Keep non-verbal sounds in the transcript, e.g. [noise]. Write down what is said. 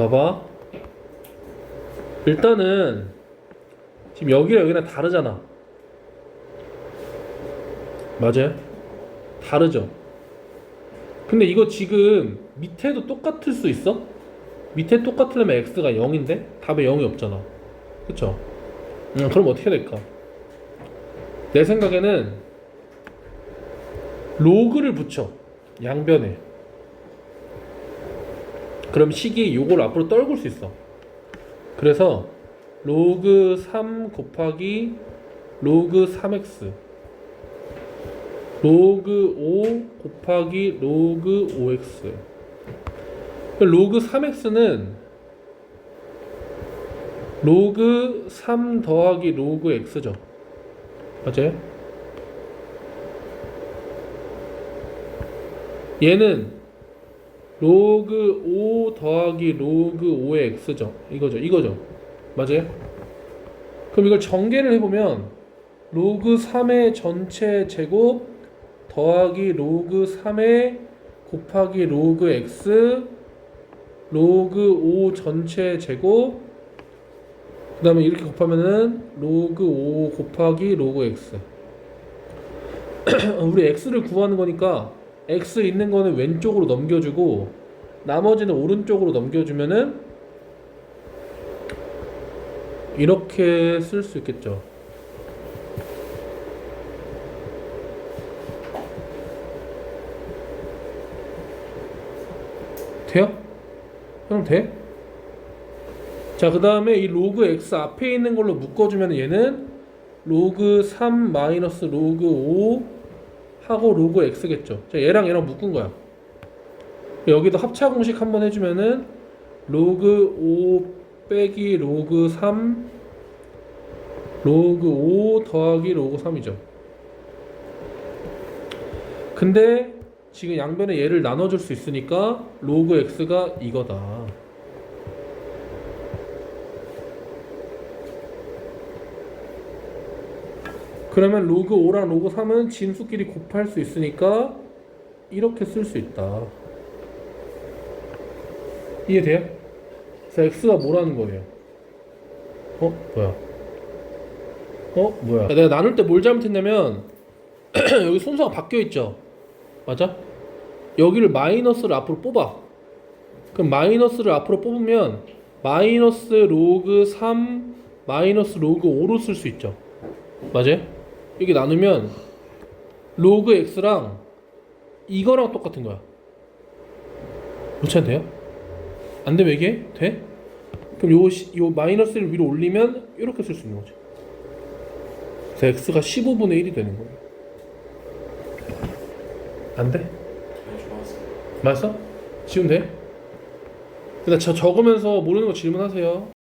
봐봐. 일단은 지금 여기랑 여기랑 다르잖아. 맞아요? 다르죠? 근데 이거 지금 밑에도 똑같을 수 있어? 밑에 똑같으려면 x가 0인데 답에 0이 없잖아. 그쵸? 음, 그럼 어떻게 될까? 내 생각에는 로그를 붙여. 양변에. 그럼 식이 요걸 앞으로 떨굴 수 있어. 그래서 로그 3 곱하기 로그 3x 로그 5 곱하기 로그 5x 로그 3x는 로그 3 더하기 로그 x죠 맞아요? 얘는 로그 5 더하기 로그 5의 x죠. 이거죠. 이거죠. 맞아요? 그럼 이걸 전개를 해보면 로그 3의 전체 제곱 더하기 로그 3의 곱하기 로그 x 로그 5 전체 제곱 그 다음에 이렇게 곱하면은 로그 5 곱하기 로그 x. [clears throat] 우리 x를 구하는 거니까 x 있는 거는 왼쪽으로 넘겨주고 나머지는 오른쪽으로 넘겨주면은 이렇게 쓸 수 있겠죠. 돼요? 형 돼? 자, 그 다음에 이 로그 x 앞에 있는 걸로 묶어주면 얘는 로그 3 마이너스 로그 5 하고 로그 x겠죠. 자, 얘랑 얘랑 묶은 거야. 여기도 합차 공식 한번 해주면은 로그 5 빼기 로그 3 로그 5 더하기 로그 3이죠. 근데 지금 양변에 얘를 나눠줄 수 있으니까 로그 x가 이거다. 그러면 로그 5랑 로그 3은 진수끼리 곱할 수 있으니까 이렇게 쓸 수 있다. 이해돼요? 그래서 x가 뭐라는 거예요? 어? 뭐야? 어? 뭐야? 내가 나눌 때 뭘 잘못했냐면 [clears throat] 여기 순서가 바뀌어 있죠? 맞아? 여기를 마이너스를 앞으로 뽑아. 그럼 마이너스를 앞으로 뽑으면 마이너스 로그 3 마이너스 로그 5로 쓸 수 있죠. 맞아요? 이렇게 나누면 로그 x랑 이거랑 똑같은 거야. 돼요? 안 되면 이게 돼? 그럼 요, 시- 요 마이너스를 위로 올리면 이렇게 쓸 수 있는 거죠. 그래서 x가 15분의 1이 되는 거예요. 안 돼? 맞어? 지금 돼? 근데 저 적으면서 모르는 거 질문하세요.